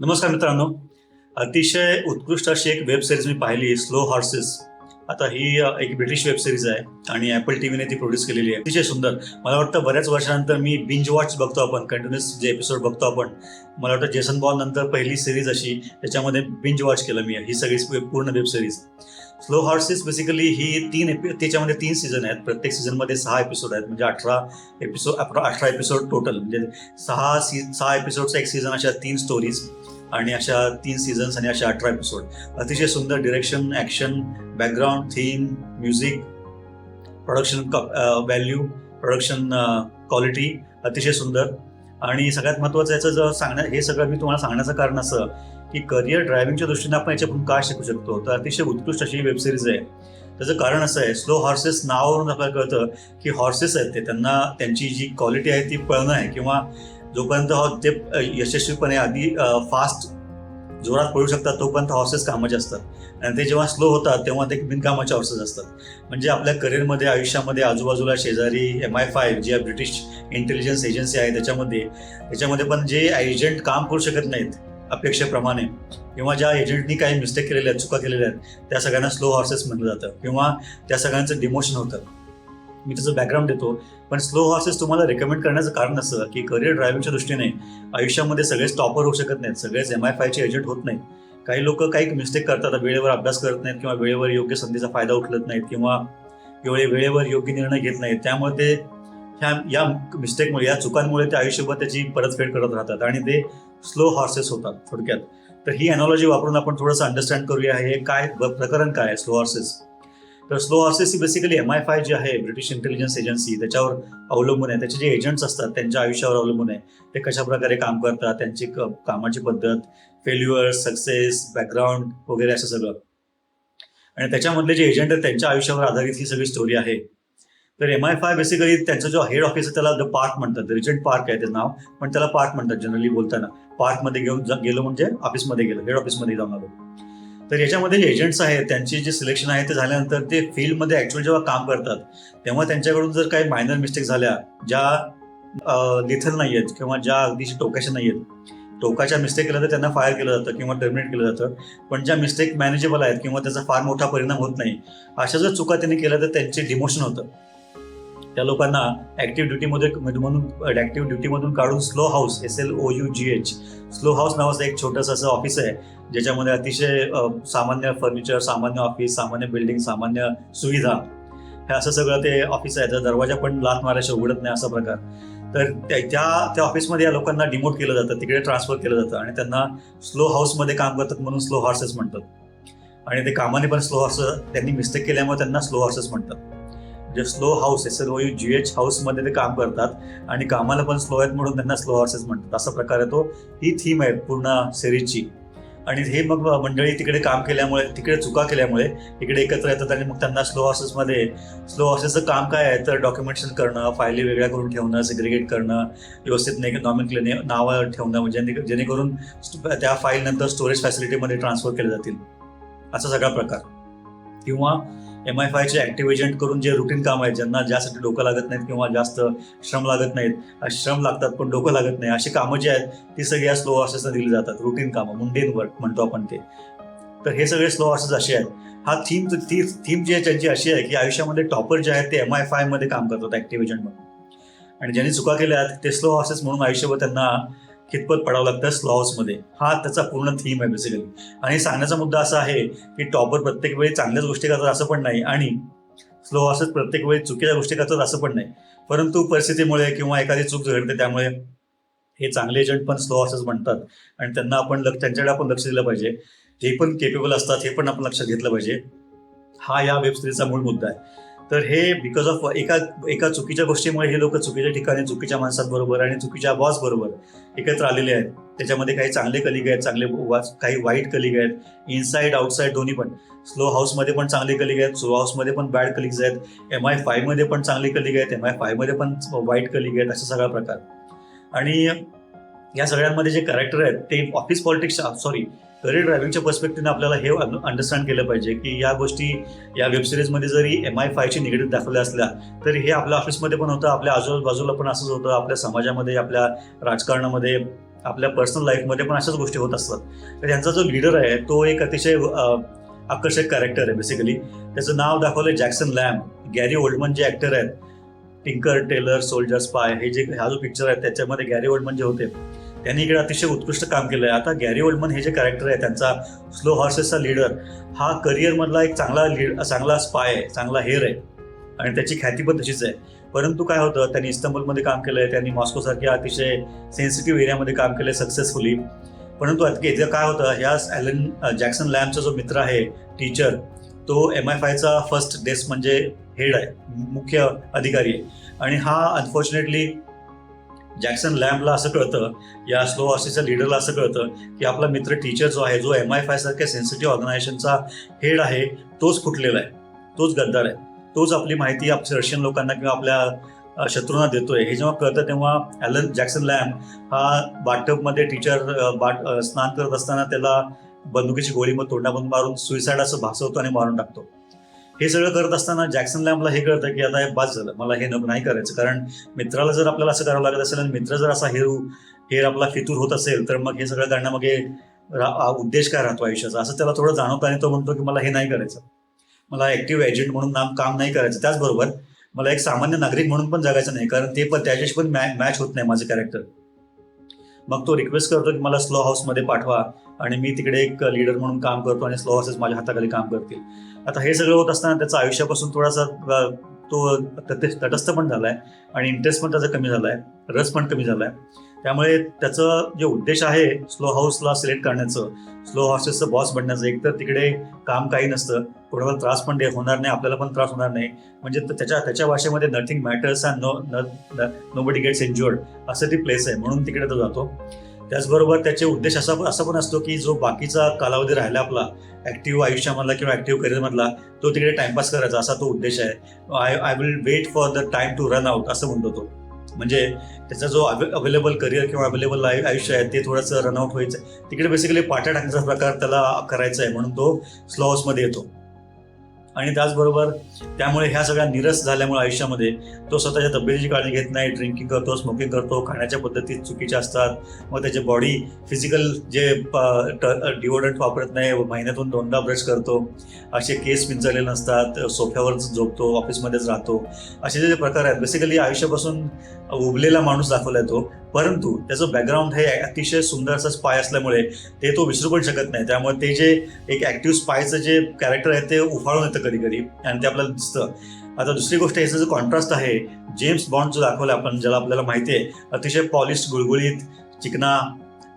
नमस्कार मित्रांनो. अतिशय उत्कृष्ट अशी एक वेब सिरीज मी पाहिली स्लो हॉर्सेस आता ही एक ब्रिटिश वेब सिरीज आहे आणि ॲपल टी व्हीने ती प्रोड्यूस केलेली आहे. अतिशय सुंदर. मला वाटतं बऱ्याच वर्षानंतर मी बिंज वॉच बघतो आपण कंटिन्युअस जे एपिसोड बघतो आपण. मला वाटतं जेसन बॉल नंतर पहिली सिरीज अशी त्याच्यामध्ये बिंज वॉच केलं मी. ही सगळी पूर्ण web series Slow Horses basically ही तीन एपि त्याच्यामध्ये तीन सीझन आहेत. प्रत्येक सीझनमध्ये सहा एपिसोड आहेत. म्हणजे अठरा एपिसोड अठरा एपिसोड टोटल म्हणजे सहा सी सहा एपिसोडचा एक सीझन अशा तीन स्टोरीज आणि अशा तीन सीझन्स आणि अशा अठरा एपिसोड अतिशय सुंदर direction action background theme music production value production quality अतिशय सुंदर. आणि सगळ्यात महत्त्वाचं याचं जर सांगण्या हे सगळं मी तुम्हाला सांगण्याचं कारण असं की करिअर ड्रायव्हिंगच्या दृष्टीने आपण याच्यातून काय शिकू शकतो? तर अतिशय उत्कृष्ट अशी वेब सिरीज आहे. त्याचं कारण असं आहे स्लो हॉर्सेस नावावरून आपल्याला कळतं की हॉर्सेस आहेत ते. त्यांना त्यांची जी क्वालिटी आहे ती पळणं आहे किंवा जोपर्यंत हो- ते यशस्वीपणे आधी फास्ट जोरात पळू शकतात तोपर्यंत हॉर्सेस कामाचे असतात. आणि ते जेव्हा स्लो होतात तेव्हा ते बिनकामाचे हॉर्सेस असतात. म्हणजे आपल्या करिअरमध्ये आयुष्यामध्ये आजूबाजूला शेजारी एम आय फाय जी आहे ब्रिटिश इंटेलिजन्स एजन्सी आहे त्याच्यामध्ये त्याच्यामध्ये पण जे एजंट काम करू शकत नाहीत अपेक्षेप्रमाणे किंवा ज्या एजंटनी काही मिस्टेक केलेल्या आहेत चुका केलेल्या आहेत त्या सगळ्यांना स्लो हॉर्सेस म्हटलं जातं. किंवा त्या सगळ्यांचं डिमोशन होतं. मी त्याचं बॅकग्राऊंड देतो. पण स्लो हॉर्सेस तुम्हाला रेकमेंड करण्याचं कारण असं की करिअर ड्रायव्हिंगच्या दृष्टीने आयुष्यामध्ये सगळेच टॉपर होऊ शकत नाहीत. सगळेच एम आय फायचे एजंट होत नाहीत. काही लोक काही मिस्टेक करतात वेळेवर अभ्यास करत नाहीत किंवा वेळेवर योग्य संधीचा फायदा उठलत नाहीत किंवा वेळे वेळेवर योग्य निर्णय घेत नाहीत. त्यामुळे ते ह्या या मिस्टेकमुळे या चुकांमुळे ते आयुष्यभर त्याची परतफेड करत राहतात आणि ते स्लो हॉर्सेस होतात थोडक्यात. तर ही अनॉलॉजी वापरून आपण थोडंसं अंडरस्टँड करूया हे काय प्रकरण काय आहे स्लो हॉर्सेस तर स्लो हॉर्सेस ही बेसिकली एम आय फाय जी आहे ब्रिटिश इंटेलिजन्स एजन्सी त्याच्यावर अवलंबून आहे. त्याचे जे एजंट्स असतात त्यांच्या आयुष्यावर अवलंबून आहे. ते कशा प्रकारे काम करतात त्यांची कामाची पद्धत फेल्युअर सक्सेस बॅकग्राऊंड वगैरे असं सगळं. आणि त्याच्यामधले जे एजंट आहेत त्यांच्या आयुष्यावर आधारित ही सगळी स्टोरी आहे. तर एम आय फाय बेसिकली त्यांचा जो हेड ऑफिस आहे त्याला द पार्क म्हणतात. रिजंट पार्क आहे ते नाव. पण त्याला पार्क म्हणतात जनरली बोलताना. पार्कमध्ये घेऊन गेलो म्हणजे ऑफिसमध्ये गेलो हेड ऑफिसमध्ये जाऊन आलो. तर याच्यामध्ये जे एजंट्स आहेत त्यांची जे सिलेक्शन आहे ते झाल्यानंतर ते फील्डमध्ये ॲक्च्युअल जेव्हा काम करतात तेव्हा त्यांच्याकडून जर काही मायनर मिस्टेक झाल्या ज्या लिथल नाही आहेत किंवा ज्या अगदीशी टोकाच्या नाही आहेत टोकाच्या मिस्टेक केल्या तर त्यांना फायर केलं जातं किंवा टर्मिनेट केलं जातं. पण ज्या मिस्टेक मॅनेजेबल आहेत किंवा त्याचा फार मोठा परिणाम होत नाही अशा जर चुका त्यांनी केल्या तर त्यांचे डिमोशन होतं. त्या लोकांना ऍक्टिव्ह ड्युटीमध्ये म्हणजे म्हणून ऍक्टिव्ह ड्युटीमधून काढून Slough House S L O U G H Slough House नावाचं एक छोटंसं असं ऑफिस आहे ज्याच्यामध्ये अतिशय सामान्य फर्निचर सामान्य ऑफिस सामान्य बिल्डिंग सामान्य सुविधा. हे असं सगळं ते ऑफिस आहे तर दरवाजा पण लात मारायचे उघडत नाही असा प्रकार. तर त्या त्या- त्या ऑफिसमध्ये या लोकांना डिमोट केलं जातं तिकडे ट्रान्सफर केलं जातं आणि त्यांना स्लो हाऊसमध्ये काम करतात म्हणून स्लो हॉर्सेस म्हणतात. आणि ते कामाने पण स्लो हॉर्सेस त्यांनी मिस्टेक केल्यामुळे त्यांना स्लो हॉर्सेस म्हणतात. जे Slough House S L U G H हाऊसमध्ये ते काम करतात आणि कामाला पण स्लो आहेत म्हणून त्यांना स्लो हॉर्सेस म्हणतात. असा प्रकार आहे तो. ही थीम आहे पूर्ण सिरीजची आणि हे मग मंडळी तिकडे काम केल्यामुळे तिकडे चुका केल्यामुळे इकडे एकत्र येतात आणि मग त्यांना स्लो हॉर्सेसमध्ये स्लो हॉर्सेसचं काम काय आहे? तर डॉक्युमेंटेशन करणं फायली वेगळ्या करून ठेवणं सेग्रिगेट करणं व्यवस्थित नाही नॉमिन नावं ठेवणं म्हणजे जेणेकरून त्या फाईल नंतर स्टोरेज फॅसिलिटीमध्ये ट्रान्सफर केले जातील. असा सगळा प्रकार. किंवा एम आय फायचे ॲक्टिव्ह एजंट करून जे रुटीन काम आहेत ज्यांना ज्यासाठी डोकं लागत नाहीत किंवा जास्त श्रम लागत नाहीत श्रम लागतात पण डोकं लागत नाही अशी कामं जी आहेत ती सगळी या स्लो हॉर्सेसला दिली जातात रुटीन कामं मुंडेन वर्क म्हणतो आपण ते. तर हे सगळे स्लो हॉर्सेस असे आहेत. हा थीम ती थीम जी आहे त्यांची अशी आहे की आयुष्यामध्ये टॉपर जे आहेत ते एम आय फायमध्ये काम करतात ॲक्टिव्ह एजंट म्हणून. आणि ज्यांनी चुका केल्या ते स्लो हॉर्सेस म्हणून आयुष्यभर त्यांना कितपत पडावं लागतं स्लॉसमध्ये हा त्याचा पूर्ण थीम आहे बेसिकली आणि सांगण्याचा मुद्दा असा आहे की टॉपर प्रत्येक वेळी चांगल्याच गोष्टी करतात असं पण नाही आणि स्लो हॉर्सेस प्रत्येक वेळी चुकीच्या गोष्टी करतात असं पण नाही. परंतु परिस्थितीमुळे किंवा एखादी चूक घडते त्यामुळे हे चांगले एजंट पण स्लो हॉर्सेस म्हणतात आणि त्यांना आपण लक्ष त्यांच्याकडे आपण लक्ष दिलं पाहिजे. ते पण केपेबल असतात हे पण आपण लक्षात घेतलं पाहिजे. हा या वेब सिरीजचा मूळ मुद्दा आहे. तर हे बिकॉज ऑफ एका एका चुकीच्या गोष्टीमुळे हे लोक चुकीच्या ठिकाणी चुकीच्या माणसांबरोबर आणि चुकीच्या बॉस बरोबर एकत्र आलेले आहेत. त्याच्यामध्ये काही चांगले कलिग आहेत चांगले वा- काही वाईट कलिग आहेत. इनसाईड आउटसाईड दोन्ही पण. स्लो हाऊसमध्ये पण चांगले कलिग आहेत स्लो हाऊसमध्ये पण बॅड कलिग्स आहेत. एम आय फायमध्ये पण चांगले कलिग आहेत एम आय फायमध्ये पण वाईट कलिग आहेत असा सगळा प्रकार. आणि या सगळ्यांमध्ये जे कॅरेक्टर आहेत ते ऑफिस पॉलिटिक्स सॉरी करिअर ड्रायव्हिंगच्या पर्स्पेक्टिव्हने आपल्याला हे अंडरस्टँड केलं पाहिजे की या गोष्टी या वेब सिरीजमध्ये जरी एम आय फायची निगडीत दाखवल्या असल्या तरी हे आपल्या ऑफिसमध्ये पण होतं आपल्या आजूबाजूला पण असंच होतं आपल्या समाजामध्ये आपल्या राजकारणामध्ये आपल्या पर्सनल लाईफमध्ये पण अशाच गोष्टी होत असतात. तर यांचा जो लीडर आहे तो एक अतिशय आकर्षक कॅरेक्टर आहे बेसिकली त्याचं नाव दाखवलं जॅक्सन लॅम्प गॅरी ओल्डमन जे ॲक्टर आहेत टिंकर टेलर सोल्जर स्पाय हे जे हा जो पिक्चर आहे त्याच्यामध्ये गॅरी ओल्डमन जे होते त्यांनी इकडे अतिशय उत्कृष्ट काम केलं आहे आता गॅरी ओल्डमन हे जे कॅरेक्टर आहे त्यांचा स्लो हॉर्सेसचा लीडर हा करिअरमधला एक चांगला लीड चांगला स्पाय आहे चांगला हेअर आहे. आणि त्याची ख्याती पण तशीच आहे. परंतु काय होतं त्यांनी इस्तंबूलमध्ये काम केलं आहे त्यांनी मॉस्कोसारख्या अतिशय सेन्सिटिव्ह एरियामध्ये काम केलं आहे सक्सेसफुली परंतु आता इथं काय होतं ह्या ॲलन जॅक्सन लॅम्पचा जो मित्र आहे टीचर तो एम आय फायचा फर्स्ट डेस्क म्हणजे हेड आहे मुख्य अधिकारी आहे. आणि हा अनफॉर्च्युनेटली जॅक्सन लॅम्पला असं कळतं या स्लो हॉर्सेसच्या लीडरला असं कळतं की आपला मित्र टीचर जो आहे जो एम आय फाय सारख्या सेन्सिटिव्ह ऑर्गनायझेशनचा हेड आहे तोच फुटलेला आहे तोच गद्दार आहे तोच आपली माहिती आपल्या रशियन लोकांना किंवा आपल्या शत्रूंना देतोय. हे जेव्हा कळतं तेव्हा ॲलन जॅक्सन लॅम्प हा बाटअपमध्ये टीचर बाट स्नान करत असताना त्याला बंदुकीची गोळी मग तोंडामधून मारून सुईसाईड असं भासवतो आणि मारून टाकतो. हे सगळं करत असताना जॅक्सन लॅम्पला हे कळतं की आता हे बाद झालं. मला हे नको नाही करायचं. कारण मित्राला जर आपल्याला असं करावं लागत असेल आणि मित्र जर असा हेरू हेर आपला फितूर होत असेल तर मग हे सगळं करण्यामागे उद्देश काय राहतो आयुष्याचा? असं त्याला थोडं जाणवतं आणि तो म्हणतो की मला हे नाही करायचं. मला ऍक्टिव्ह एजंट म्हणून नाम काम नाही करायचं. त्याचबरोबर मला एक सामान्य नागरिक म्हणून पण जगायचं नाही. कारण ते पण त्याच्याशी पण मॅच होत नाही माझं कॅरेक्टर मग तो रिक्वेस्ट करतो की मला स्लो हाऊसमध्ये पाठवा आणि मी तिकडे एक लीडर म्हणून काम करतो आणि स्लो हाऊसेस माझ्या हाताखाली काम करतील. आता हे सगळं होत असताना त्याचा आयुष्यापासून थोडासा तो तटस्थ पण झालाय आणि इंटरेस्ट पण त्याचा कमी झालाय रस पण कमी झालाय. त्यामुळे त्याचं जे उद्देश आहे स्लो हाऊसला सिलेक्ट करण्याचं स्लो हाऊसेसचं बॉस बनण्याचं एक तर तिकडे काम काही नसतं कोणाला त्रास पण होणार नाही आपल्याला पण त्रास होणार नाही. म्हणजे त्याच्या त्याच्या भाषेमध्ये nothing matters and no nobody gets injured असं ती प्लेस आहे म्हणून तिकडे तो जातो. त्याचबरोबर त्याचे उद्देश असा असा पण असतो की जो बाकीचा कालावधी राहिला आपला ऍक्टिव्ह आयुष्यामधला किंवा ऍक्टिव्ह करिअरमधला तो तिकडे टाइमपास करायचा असा तो उद्देश आहे. I I will wait for the time to run out असं म्हणतो तो. म्हणजे त्याचा जो अवेलेबल करिअर किंवा अवेलेबल आयुष्य आहे ते थोडंसं रनआउट व्हायचं. तिकडे बेसिकली पाट्या टाकण्याचा प्रकार त्याला करायचा आहे म्हणून तो स्लो हाऊसमध्ये येतो. आणि त्याचबरोबर त्यामुळे ह्या सगळ्या निरस झाल्यामुळे आयुष्यामध्ये तो स्वतःच्या तब्येतीची काळजी घेत नाही ड्रिंकिंग करतो स्मोकिंग करतो खाण्याच्या पद्धती चुकीच्या असतात मग त्याचे बॉडी फिजिकल जे डिओडंट वापरत नाही महिन्यातून दोनदा ब्रश करतो असे केस पिंचरलेले नसतात सोफ्यावरच झोपतो ऑफिसमध्येच राहतो असे जे प्रकार आहेत बेसिकली आयुष्यापासून उबलेला माणूस दाखवला तो परंतु त्याचं बॅकग्राऊंड हे अतिशय सुंदर असं स्पाय असल्यामुळे ते तो विसरू पण शकत नाही. त्यामुळे ते जे एक ऍक्टिव्ह स्पायचं जे कॅरेक्टर आहे ते उफाळून येतं कधी कधी आणि ते आपल्याला दिसतं. आता दुसरी गोष्ट याचं जो कॉन्ट्रास्ट आहे जेम्स बॉन्ड जो दाखवला आपण ज्याला आपल्याला माहिती आहे अतिशय पॉलिश गुळगुळीत चिकना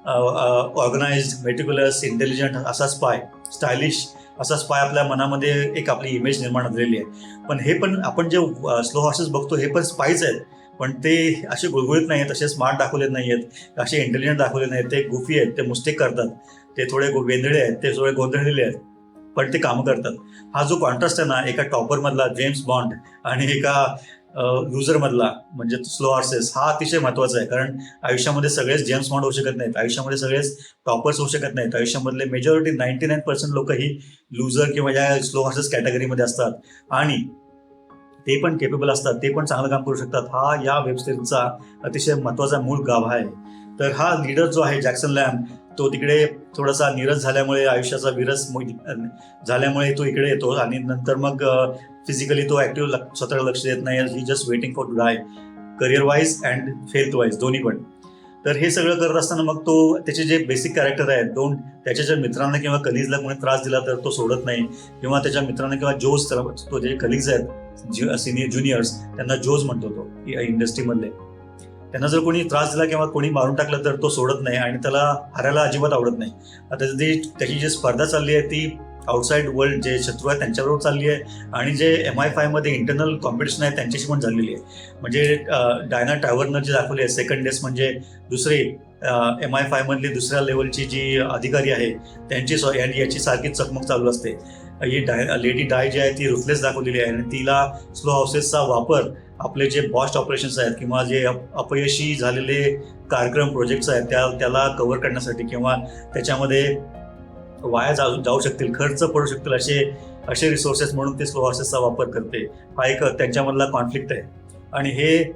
ऑर्गनाइज मेटिक्युलस इंटेलिजंट असा स्पाय स्टायलिश असा स्पाय आपल्या मनामध्ये एक आपली इमेज निर्माण झालेली आहे. पण हे पण आपण जे स्लो हॉर्सेस बघतो हे पण स्पायच आहेत. पण ते असे गुळगुळीत नाही आहेत असे स्मार्ट दाखवले नाही आहेत असे इंटेलिजंट दाखवले नाहीत ते गुफी आहेत ते मुस्टेक करतात. ते थोडे गो- वेंधळे आहेत ते थोडे गोंधळलेले आहेत पण ते कामं करतात. हा जो कॉन्ट्रास्ट आहे ना एका टॉपरमधला जेम्स बॉन्ड आणि एका लुझरमधला म्हणजे स्लो हॉर्सेस हा अतिशय महत्त्वाचा आहे. कारण आयुष्यामध्ये सगळेच जेम्स बॉन्ड होऊ शकत नाहीत. आयुष्यामध्ये सगळेच टॉपर्स होऊ शकत नाहीत. आयुष्यामधले मेजॉरिटी नाईन्टी नाईन पर्सेंट लोक ही लुझर किंवा या स्लो हॉर्सेस कॅटेगरीमध्ये असतात. आणि ते पण केपेबल असतात ते पण चांगलं काम करू शकतात. हा या वेबसिरीजचा अतिशय महत्त्वाचा मूळ गाभा आहे. तर हा लीडर जो आहे जॅक्सन लॅम्प तो तिकडे थोडासा निरस झाल्यामुळे आयुष्याचा विरस झाल्यामुळे तो इकडे येतो आणि नंतर मग फिजिकली तो ऍक्टिव्ह स्वतःला लक्ष देत नाही. He just waiting for die career wise and health wise दोन्ही पण. तर हे सगळं करत असताना मग तो त्याचे जे बेसिक कॅरेक्टर आहेत दोन त्याच्या ज्या मित्रांना किंवा कलीजला कोणी त्रास दिला तर तो सोडत नाही. किंवा त्याच्या मित्रांना किंवा जोस तो जे कलीज आहेत सिनियर ज्युनियर्स त्यांना जोज म्हणतो तो इंडस्ट्रीमधले त्यांना जर कोणी त्रास दिला किंवा कोणी मारून टाकलं तर तो सोडत नाही आणि त्याला हारायला अजिबात आवडत नाही. आता जी त्याची जी स्पर्धा चालली आहे ती आउटसाईड वर्ल्ड जे शत्रू आहेत त्यांच्याबरोबर चालली आहे आणि जे एम आय फायमध्ये इंटरनल कॉम्पिटिशन आहे त्यांच्याशी पण झालेली आहे. म्हणजे डायना टायवरनं जे दाखवली आहे सेकंड डेस म्हणजे दुसरी एम आय फायमधली दुसऱ्या लेवलची जी अधिकारी आहे त्यांची याची याची सारखीच चकमक चालू असते. ही डाय लेडी डाय जी आहे ती रुथलेस दाखवलेली आहे. आणि तिला स्लो हाऊसेसचा वापर आपले जे बॉस्ट ऑपरेशन्स आहेत किंवा जे अप- अपयशी झालेले कार्यक्रम प्रोजेक्ट्स आहेत त्या त्याला कव्हर करण्यासाठी किंवा त्याच्यामध्ये वाया जाऊ जाऊ शकतील खर्च पडू शकतील असे असे रिसोर्सेस म्हणून ते स्लो हाऊसेसचा वापर करते. हा एक त्यांच्यामधला कॉन्फ्लिक्ट आहे. आणि हे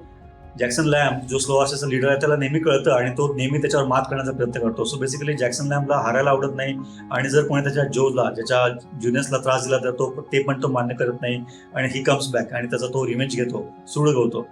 जॅक्सन लॅम्प जो स्लो हॉर्सेसचा लीडर आहे त्याला नेहमी कळतं आणि तो नेहमी त्याच्यावर मात करण्याचा प्रयत्न करतो. सो बेसिकली जॅक्सन लॅम्पला हारायला आवडत नाही आणि जर कोणी त्याच्या जोला ज्याच्या ज्युनियर्सला त्रास दिला तर तो ते पण तो मान्य करत नाही आणि ही कम्स बॅक आणि त्याचा तो रिव्हेंज घेतो सूड गवतो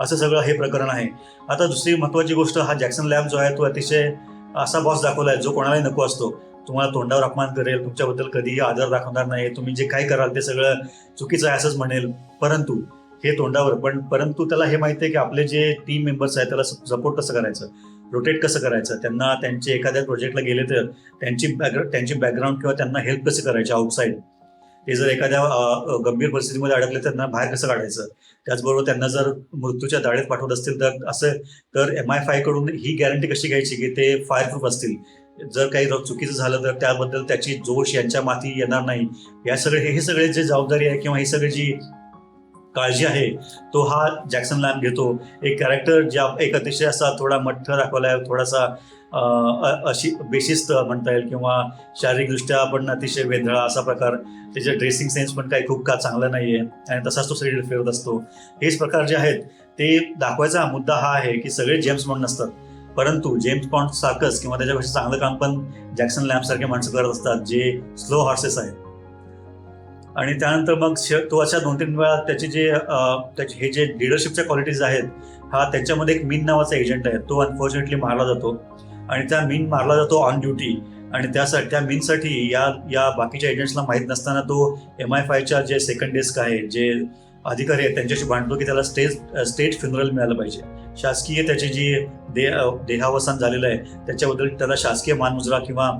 असं सगळं हे प्रकरण आहे. आता दुसरी महत्वाची गोष्ट हा जॅक्सन लॅम्प जो आहे तो अतिशय असा बॉस दाखवला आहे जो कोणालाही नको असतो. तुम्हाला तोंडावर अपमान करेल तुमच्याबद्दल कधीही आदर दाखवणार नाही तुम्ही जे काही कराल ते सगळं चुकीचं आहे असंच म्हणेल. परंतु हे तोंडावर. पण परंतु त्याला हे माहिती आहे की आपले जे टीम मेंबर्स आहेत त्याला सपोर्ट कसं करायचं? रोटेट कसं करायचं? त्यांना त्यांचे एखाद्या प्रोजेक्टला गेले तर त्यांची बॅकग्राऊंड त्यांची बॅकग्राऊंड किंवा त्यांना हेल्प कसं करायची आउटसाईड ते जर एखाद्या गंभीर परिस्थितीमध्ये अडकले तर त्यांना बाहेर कसं काढायचं? त्याचबरोबर त्यांना जर मृत्यूच्या दाढेत पाठवत असतील तर असं तर एम आय फायकडून ही गॅरंटी कशी घ्यायची की ते फायर प्रूफ असतील? जर काही चुकीचं झालं तर त्याबद्दल त्याची जोश यांच्या माती येणार नाही. या सगळे हे हे सगळे जे जबाबदारी आहे किंवा ही सगळी जी काळजी आहे तो हा जॅक्सन लॅम्प घेतो. एक कॅरेक्टर ज्या एक अतिशय असा थोडा मठ्ठ दाखवला आहे थोडासा अशी बेशिस्त म्हणता येईल किंवा शारीरिकदृष्ट्या पण अतिशय वेंधळा असा प्रकार. त्याचे ड्रेसिंग सेन्स पण काही खूप का चांगला नाही आहे आणि तसाच तो शरीर फिरत असतो. हेच प्रकार जे आहेत ते दाखवायचा मुद्दा हा आहे की सगळे जेम्स बॉन्ड नसतात. परंतु जेम्स बॉन्ड सारखंच किंवा त्याच्यापेक्षा चांगलं काम पण जॅक्सन लॅम्प सारखे माणसं करत असतात जे स्लो हॉर्सेस आहेत. आणि त्यानंतर मग श- तो अशा दोन तीन वेळा त्याचे जे त्याचे हे जे लिडरशिपच्या क्वालिटीज आहेत हा त्याच्यामध्ये एक मीन नावाचा एजंट आहे. तो अनफॉर्च्युनेटली मारला जातो. आणि त्या मीन मारला जातो ऑन ड्युटी आणि त्यासाठी त्या मीनसाठी या या बाकीच्या एजंट्सला माहीत नसताना तो एम आय फायच्या जे सेकंड डेस्क आहे जे अधिकारी आहेत त्यांच्याशी भांडतो की त्याला स्टेज स्टेट फ्युनरल मिळालं पाहिजे. शासकीय त्याचे जे दे देहावसान झालेलं आहे त्याच्याबद्दल त्याला शासकीय मानमुजरा किंवा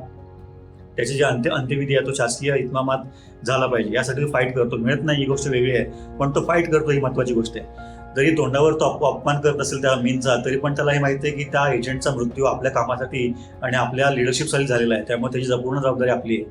त्याची जे अंत्य अंत्यविधी आहे तो शासकीय इतमामात झाला पाहिजे. यासाठी फाईट करतो. मिळत नाही ही गोष्ट वेगळी आहे. पण तो फाईट करतो ही महत्वाची गोष्ट आहे. जरी तोंडावर तो अपमान करत असेल त्या मीनचा तरी पण त्याला हे माहिती आहे की त्या एजंटचा मृत्यू आपल्या कामासाठी आणि आपल्या लिडरशिपसाठी झालेला आहे. त्यामुळे त्याची पूर्ण जबाबदारी आपली आहे.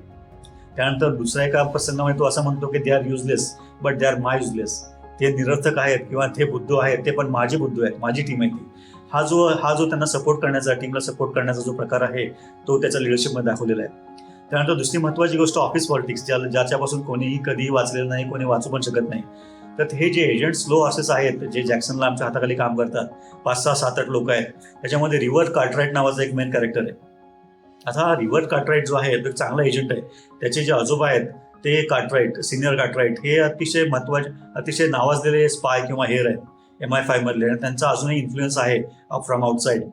त्यानंतर दुसऱ्या एका प्रसंगामध्ये तो असं म्हणतो की they are useless but they are my useless ते निरर्थक आहेत किंवा ते बुद्धू आहेत ते पण माझे बुद्धू आहेत माझी टीम आहे ती. हा जो हा जो त्यांना सपोर्ट करण्याचा टीमला सपोर्ट करण्याचा जो प्रकार आहे तो त्याच्या लिडरशिपमध्ये दाखवलेला आहे. त्यानंतर दुसरी महत्वाची गोष्ट ऑफिस पॉलिटिक्स ज्या ज्याच्यापासून कोणीही कधीही वाचलेलं नाही कोणी वाचू पण शकत नाही. तर हे जे एजंट स्लो असेस आहेत जे जॅक्सनला आमच्या हाताखाली काम करतात पाच सहा सात आठ लोक आहेत त्याच्यामध्ये रिव्हर कार्टराईट नावाचा एक मेन कॅरेक्टर आहे. आता हा रिव्हर कार्टराईट जो आहे तो एक चांगला एजंट आहे. त्याचे जे आजोबा आहेत ते कार्टराईट सिनियर कार्टराईट हे अतिशय महत्त्वाचे अतिशय नावाजलेले स्पाय किंवा हेअर आहेत एम आय फाय मधले. आणि त्यांचा अजूनही इन्फ्लुएन्स आहे फ्रॉम आउटसाईड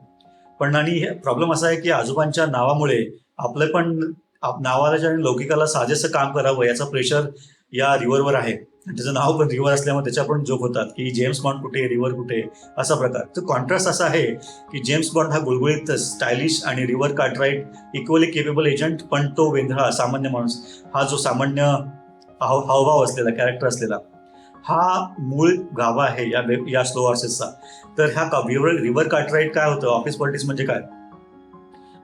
पण आणि प्रॉब्लेम असा आहे की आजोबांच्या नावामुळे आपलं पण नावाला आणि लौकिकाला साजेसं काम करावं याचा प्रेशर या रिव्हरवर आहे. आणि त्याचं नाव पण रिव्हर असल्यामुळे त्याच्या पण जोक होतात की जेम्स बॉन्ड कुठे रिव्हर कुठे असा प्रकार. तर कॉन्ट्रास्ट असा आहे की जेम्स बॉन्ड हा गुळगुळीत स्टायलिश आणि River Cartwright equally capable agent पण तो वेंधळा सामान्य माणूस. हा जो सामान्य हाव हावभाव असलेला कॅरेक्टर असलेला हा मूळ गाभा आहे या वेब या स्लो हॉर्सेसचा तर ह्या का रिव्हर रिव्हर कार्टराईट काय होतं? ऑफिस पॉलिटिक्स म्हणजे काय?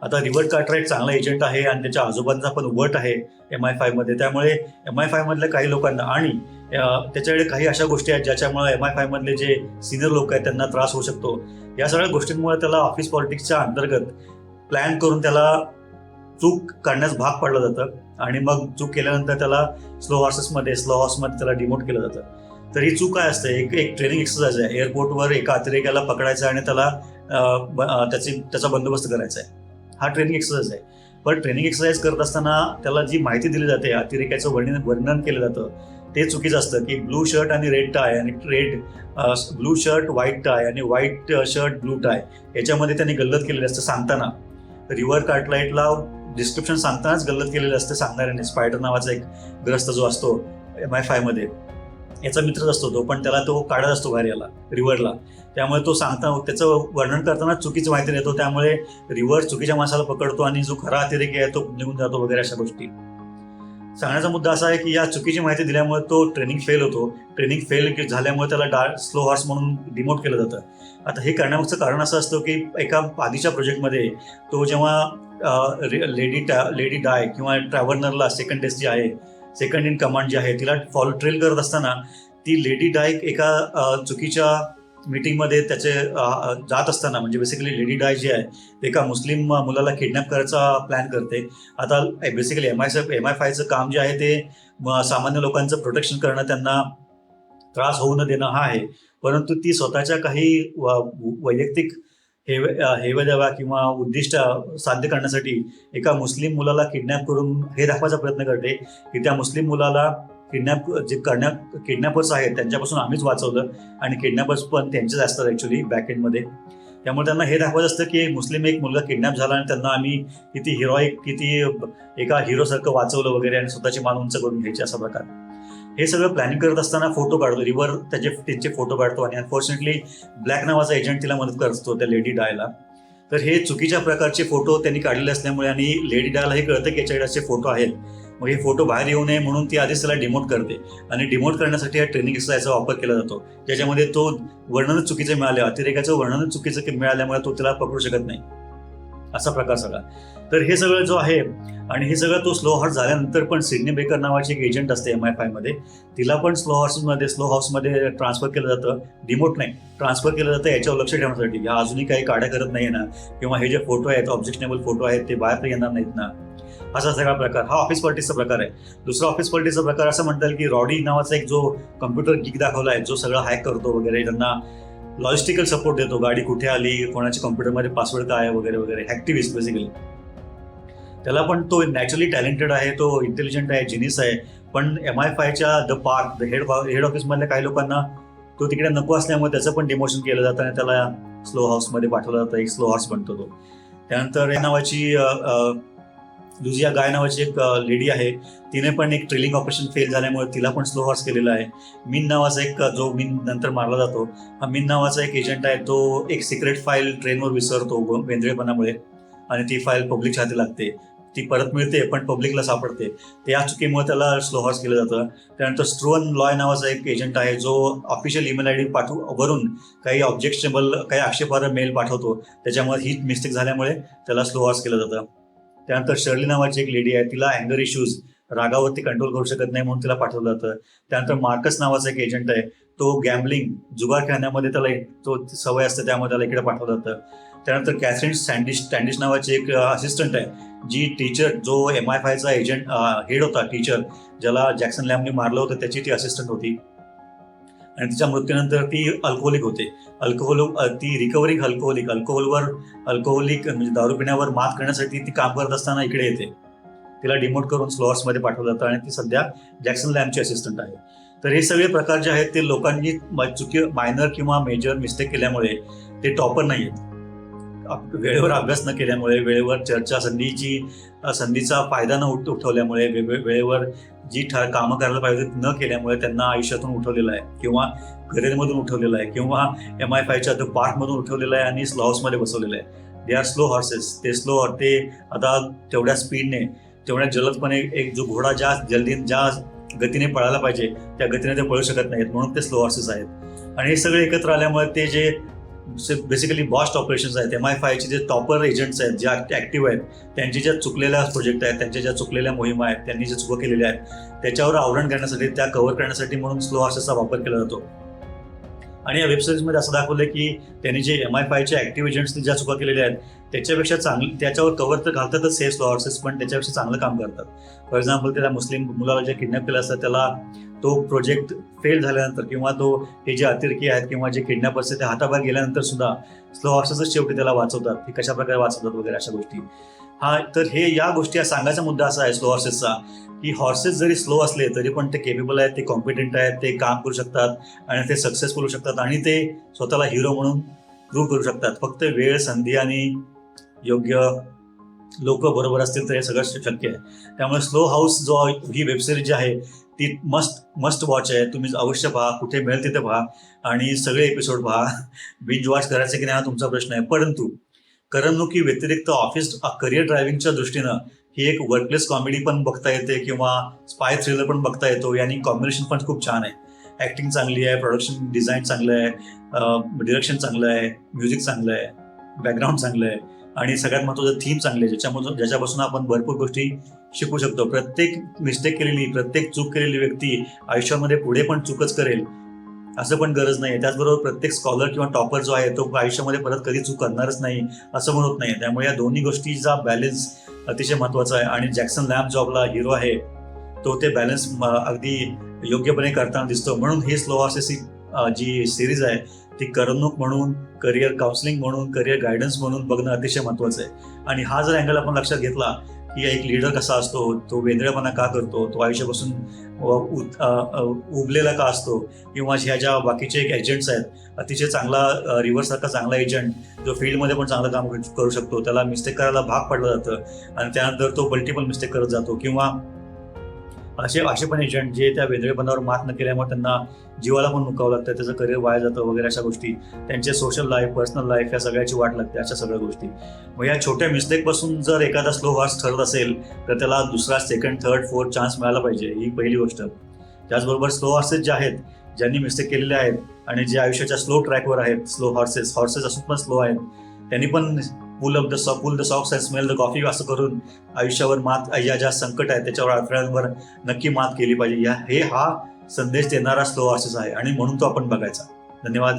आता रिव्हर कार्टराईट चांगला एजंट आहे आणि त्याच्या आजोबांचा पण वट आहे एम आय फायमध्ये त्यामुळे एम आय फायमधल्या काही लोकांना आणि त्याच्याकडे काही अशा गोष्टी आहेत ज्याच्यामुळे एम आय फायमधले जे सिनियर लोक आहेत त्यांना त्रास होऊ शकतो. या सगळ्या गोष्टींमुळे त्याला ऑफिस पॉलिटिक्सच्या अंतर्गत प्लॅन करून त्याला चूक करण्यास भाग पाडलं जातं आणि मग चूक केल्यानंतर त्याला स्लो हॉर्सेसमध्ये स्लो हॉर्समध्ये त्याला डिमोट केलं जातं. तर ही चूक काय असते? एक एक ट्रेनिंग एक्सरसाइज आहे. एअरपोर्टवर एका अतिरेक्याला पकडायचं आणि त्याला ब- त्याची त्याचा बंदोबस्त करायचा आहे. हा ट्रेनिंग एक्सरसाइज आहे. पण ट्रेनिंग एक्सरसाइज करत असताना त्याला जी माहिती दिली जाते अतिरेक्याचं वर्णन वर्णन केलं जातं ते चुकीचं असतं की ब्लू शर्ट आणि रेड टाय आणि red blue shirt white tie आणि व्हाईट शर्ट ब्लू टाय याच्यामध्ये त्यांनी गल्लत केलेली असतं सांगताना. रिव्हर कार्टलाईटला डिस्क्रिप्शन सांगतानाच गल्लत केलेलं असतं सांगणाऱ्याने. स्पायडर नावाचा एक ग्रस्त जो असतो एम आय फायमध्ये याचा मित्रच असतो तो पण त्याला तो काढत असतो बाहेर याला रिव्हरला त्यामुळे तो सांगता त्याचं वर्णन करताना चुकीचं माहिती देतो त्यामुळे रिव्हर चुकीच्या माणसाला पकडतो आणि जो खरा अतिरेकी आहे तो निघून जातो वगैरे अशा गोष्टी. सांगण्याचा मुद्दा असा आहे की या चुकीची माहिती दिल्यामुळे तो ट्रेनिंग फेल होतो. ट्रेनिंग फेल झाल्यामुळे त्याला डार्क स्लो हॉर्स म्हणून डिमोट केलं जातं. आता हे करण्यामागचं कारण असं असतं की एका आधीच्या प्रोजेक्टमध्ये तो जेव्हा रे- लेडी टा लेडी डाय किंवा ट्रॅव्हलरला सेकंड डेस्ट जी आहे सेकंड इन कमांड जी आहे तिला फॉलो ट्रेल करत असताना ती लेडी डाय एका चुकीच्या मीटिंगमध्ये त्याचे जात असताना म्हणजे बेसिकली लेडी डाय जी आहे ते एका मुस्लिम मुलाला किडनॅप करायचा प्लॅन करते. आता basically M I M I फायचं काम जे आहे ते सामान्य लोकांचं प्रोटेक्शन करणं त्यांना त्रास होऊ न देणं हा आहे. परंतु ती स्वतःच्या काही व- वैयक्तिक हेवे हेवेदावा किंवा उद्दिष्ट साध्य करण्यासाठी एका मुस्लिम मुलाला किडनॅप करून हे दाखवायचा प्रयत्न करते की त्या मुस्लिम मुलाला किडनॅप जे करण्या किडनॅपर्स आहेत त्यांच्यापासून आम्हीच वाचवलं आणि किडनॅपर्स पण त्यांचेच असतात ॲक्च्युली बॅकएंडमध्ये त्यामुळे त्यांना हे दाखवत असतं की मुस्लिम एक मुलगा किडनॅप झाला आणि त्यांना आम्ही किती हिरोईक किती एका हिरोसारखं वाचवलं वगैरे आणि स्वतःची मान उंच करून घ्यायची असा प्रकार. हे सगळं प्लॅनिंग करत असताना फोटो काढतो. रिवर त्याचे त्यांचे फोटो काढतो आणि अनफॉर्च्युनेटली ब्लॅक नावाचा एजंट तिला मदत करत असतो त्या लेडी डायला. तर हे चुकीच्या प्रकारचे फोटो त्यांनी काढलेले असल्यामुळे आणि लेडी डायला हे कळतं की याच्याकडे असे फोटो आहेत. मग हे फोटो बाहेर येऊ नये म्हणून ती आधीच त्याला डिमोट करते. आणि डिमोट करण्यासाठी या ट्रेनिंग एक्सरसाइजचा वापर केला जातो. ज्याच्यामध्ये तो वर्णनच चुकीचे मिळाले. अतिरेकाचं वर्णनच चुकीचं मिळाल्यामुळे तो त्याला पकडू शकत नाही. असा प्रकार सगळा. तर हे सगळं जो आहे आणि हे सगळं तो स्लो हॉर्स झाल्यानंतर पण सिडनी बेकर नावाची एक एजंट असते एम आय फायमध्ये तिला पण स्लो हॉर्समध्ये स्लो हाऊसमध्ये ट्रान्सफर केलं जातं. डिमोट नाही ट्रान्सफर केलं जातं याच्यावर लक्ष ठेवण्यासाठी. ह्या अजूनही काही काड्या करत नाही ना. किंवा हे जे फोटो आहेत ऑब्जेक्शनेबल फोटो आहेत ते बाहेर येणार नाहीत ना. असा सगळा प्रकार. हा ऑफिस पार्टीचा प्रकार आहे. दुसरा ऑफिस पार्टीचा प्रकार असं म्हणता येईल की रॉडी नावाचा एक जो कम्प्युटर गिग दाखवला आहे जो सगळं हॅक करतो वगैरे त्यांना लॉजिस्टिकल सपोर्ट देतो. गाडी कुठे आली कोणाच्या कॉम्प्युटरमध्ये पासवर्ड काय वगैरे वगैरे. ॲक्टिव्हिस्ट बेसिकली त्याला पण तो नॅचरली टॅलेंटेड आहे तो इंटेलिजंट आहे जिनिस आहे. पण M I फायच्या the park the head head ऑफिसमधल्या काही लोकांना तो तिकडे नको असल्यामुळे त्याचं पण डिमोशन केलं जातं आणि त्याला स्लो हाऊसमध्ये पाठवलं जातं. एक स्लो हॉर्स बनतो तो. त्यानंतर या नावाची लुझिया गाय नावाची एक लेडी आहे. तिने पण एक ट्रेलिंग ऑपरेशन फेल झाल्यामुळे तिला पण स्लो हॉर्स केलेला आहे. मिन नावाचा एक जो मिन नंतर मारला जातो हा मिन नावाचा एक एजंट आहे. तो एक सिक्रेट फाईल ट्रेनवर विसरतो वेंद्रेपणामुळे आणि ती फाईल पब्लिकच्या हाती लागते. ती परत मिळते पण पब्लिकला सापडते. त्या चुकीमुळे त्याला स्लो हॉर्स केलं जातं. त्यानंतर स्ट्रोन लॉय नावाचा एक एजंट आहे जो ऑफिशियल ईमेल आय डी पाठवू वरून काही ऑब्जेक्शनेबल काही आक्षेपार्ह मेल पाठवतो. त्याच्यामुळे ही मिस्टेक झाल्यामुळे त्याला स्लो हॉर्स केलं जातं. त्यानंतर शर्ली नावाची एक लेडी आहे तिला अँगर इश्यूज रागावरती कंट्रोल करू शकत नाही म्हणून तिला पाठवलं जातं. त्यानंतर मार्कस नावाचा एक एजंट आहे तो गॅम्बलिंग जुगार खेळण्यामध्ये त्याला तो सवय असते त्यामुळे त्याला इकडे पाठवलं जातं. त्यानंतर कॅथरीन स्टँडिश स्टँडिश नावाची एक असिस्टंट आहे जी टीचर जो एम आय फायचा एजंट हेड होता टीचर ज्याला जॅक्सन लॅमने मारलं होतं त्याची ती असिस्टंट होती. आणि तिच्या मृत्यूनंतर ती अल्कोहोलिक होते. अल्कोहोल ती रिकव्हरिंग अल्कोहोलिक अल्कोहोलवर अल्कोहोलिक म्हणजे दारू पिण्यावर मात करण्यासाठी ती काम करत असताना इकडे येते. तिला डिमोट करून स्लॉर्समध्ये पाठवलं जातं आणि ती सध्या जॅक्सन लॅमची असिस्टंट आहे. तर हे सगळे प्रकार जे आहेत ते लोकांनी चुकी मायनर किंवा मेजर मिस्टेक केल्यामुळे ते टॉपर नाही आहेत वेळेवर अभ्यास न केल्यामुळे वेळेवर चर्चा संधीची संधीचा फायदा न उठ उठवल्यामुळे वे- वेळेवर जी ठा कामं करायला पाहिजे न केल्यामुळे त्यांना आयुष्यातून उठवलेलं आहे किंवा करिअरमधून उठवलेलं आहे किंवा एम आय फायच्या तो पार्कमधून उठवलेलं आहे आणि स्लॉसमध्ये बसवलेलं आहे. दे आर स्लो हॉर्सेस ते स्लो ते आता तेवढ्या स्पीडने तेवढ्या जलदपणे एक जो घोडा ज्या जल्दी ज्या गतीने पळायला पाहिजे त्या गतीने ते पळू शकत नाहीत. म्हणून ते स्लो हॉर्सेस आहेत. आणि हे सगळे एकत्र आल्यामुळे ते जे बेसिकली बॉस्ट ऑपरेशन्स आहेत एम आय फायचे जे टॉपर एजंट्स आहेत जे ॲक्टिव्ह आहेत त्यांची ज्या चुकलेल्या प्रोजेक्ट आहेत त्यांच्या ज्या चुकलेल्या मोहिमा आहेत त्यांनी ज्या चुका केलेल्या आहेत त्याच्यावर आवरण करण्यासाठी त्या कव्हर करण्यासाठी म्हणून स्लो हॉर्सेसचा वापर केला जातो. आणि या वेबसिरीजमध्ये असं दाखवलं की त्यांनी जे एम आय फायच्या ॲक्टिव्ह एजंट्सनी ज्या चुका केलेल्या आहेत त्याच्यापेक्षा चांगली त्याच्यावर कव्हर तर घालतातच सेफ लॉर्सेस पण त्याच्यापेक्षा चांगलं काम करतात. फॉर एक्झाम्पल त्याला मुस्लिम मुलाला जे किडनॅप केलं असतं त्याला तो प्रोजेक्ट फेल झाल्यानंतर किंवा तो हे जे अतिरेकी आहेत किंवा जे किडनॅपर्स आहेत ते हाताबाहेर गेल्यानंतर सुद्धा स्लो हॉर्सेसच शेवटी त्याला वाचवतात हे कशा प्रकारे वाचवतात वगैरे अशा गोष्टी. हा तर हे या गोष्टी सांगायचा मुद्दा असा आहे स्लो हॉर्सेसचा की हॉर्सेस जरी स्लो असले तरी पण ते केपेबल आहेत ते कॉम्पिटंट आहेत ते काम करू शकतात आणि ते सक्सेसफुल होऊ शकतात आणि ते स्वतःला हिरो म्हणून प्रूव्ह करू शकतात. फक्त वेळ संधी आणि योग्य लोक बरोबर असतील तर हे सगळं शक्य आहे. त्यामुळे स्लो हाऊस जो ही वेबसिरीज जी आहे ती मस्ट मस्ट वॉच आहे. तुम्ही अवश्य पहा कुठे मिळेल तिथे पहा. आणि सगळे एपिसोड पहा. बिंज वॉच करायचं की नाही हा तुमचा प्रश्न आहे. परंतु करमणुकी व्यतिरिक्त ऑफिस करिअर ड्रायव्हिंगच्या दृष्टीनं ही एक वर्कप्लेस कॉमेडी पण बघता येते किंवा स्पाय थ्रिलर पण बघता येतो. यानी कॉम्बिनेशन पण खूप छान आहे. ॲक्टिंग चांगली आहे प्रोडक्शन डिझाईन चांगलं आहे डिरेक्शन चांगलं आहे म्युझिक चांगलं आहे बॅकग्राऊंड चांगलं आहे. आणि सगळ्यात महत्त्वाचं थीम चांगली आहे ज्याच्यामधून ज्याच्यापासून आपण भरपूर गोष्टी शिकू शकतो. प्रत्येक मिस्टेक केलेली प्रत्येक चूक केलेली व्यक्ती आयुष्यामध्ये पुढे पण चूकच करेल असं पण गरज नाही त्याचबरोबर प्रत्येक स्कॉलर किंवा टॉपर जो आहे तो आयुष्यामध्ये परत कधी चूक करणारच नाही असं म्हणत नाही त्यामुळे या दोन्ही गोष्टीचा बॅलन्स अतिशय महत्त्वाचा आहे. आणि जॅक्सन लॅम्प जॉबला हिरो आहे तो ते बॅलन्स अगदी योग्यपणे करताना दिसतो. म्हणून हे स्लो हॉर्सेस जी सिरीज आहे ती करमणूक म्हणून करिअर काउन्सिलिंग म्हणून करिअर गायडन्स म्हणून बघणं अतिशय महत्त्वाचं आहे. आणि हा जर अँगल आपण लक्षात घेतला की एक लीडर कसा असतो तो वेंदळेपणा का करतो तो आयुष्यापासून उबलेला का असतो किंवा ह्या ज्या बाकीचे एक एजंट्स आहेत अतिशय चांगला रिव्हर्स सारखा चांगला एजंट जो फील्डमध्ये पण चांगलं काम करू शकतो त्याला मिस्टेक करायला भाग पडलं जातं आणि त्यानंतर तो मल्टिपल मिस्टेक करत जातो किंवा असे असे पण एजंट जे त्या वेगळेपणावर मात न केल्यामुळे त्यांना जीवाला पण मुकावं लागतं त्याचं करिअर वाया जातं वगैरे अशा गोष्टी. त्यांचे सोशल लाईफ पर्सनल लाईफ या सगळ्याची वाट लागते अशा सगळ्या गोष्टी. मग या छोट्या मिस्टेकपासून जर एखादा स्लो हॉर्स ठरत असेल तर त्याला दुसरा सेकंड थर्ड फोर्थ चान्स मिळाला पाहिजे ही पहिली गोष्ट. त्याचबरोबर स्लो हॉर्सेस जे आहेत ज्यांनी मिस्टेक केलेले आहेत आणि जे आयुष्याच्या स्लो ट्रॅकवर आहेत स्लो हॉर्सेस हॉर्सेस असून पण स्लो आहेत त्यांनी पण pull off the saw pull the socks and smell the coffee असं करून आयुष्यावर मात या ज्या संकट आहे त्याच्यावर अडथळ्यांवर नक्की मात केली पाहिजे. या हे हा संदेश देणारा स्लो हॉर्सेस आहे आणि म्हणून तो आपण बघायचा. धन्यवाद.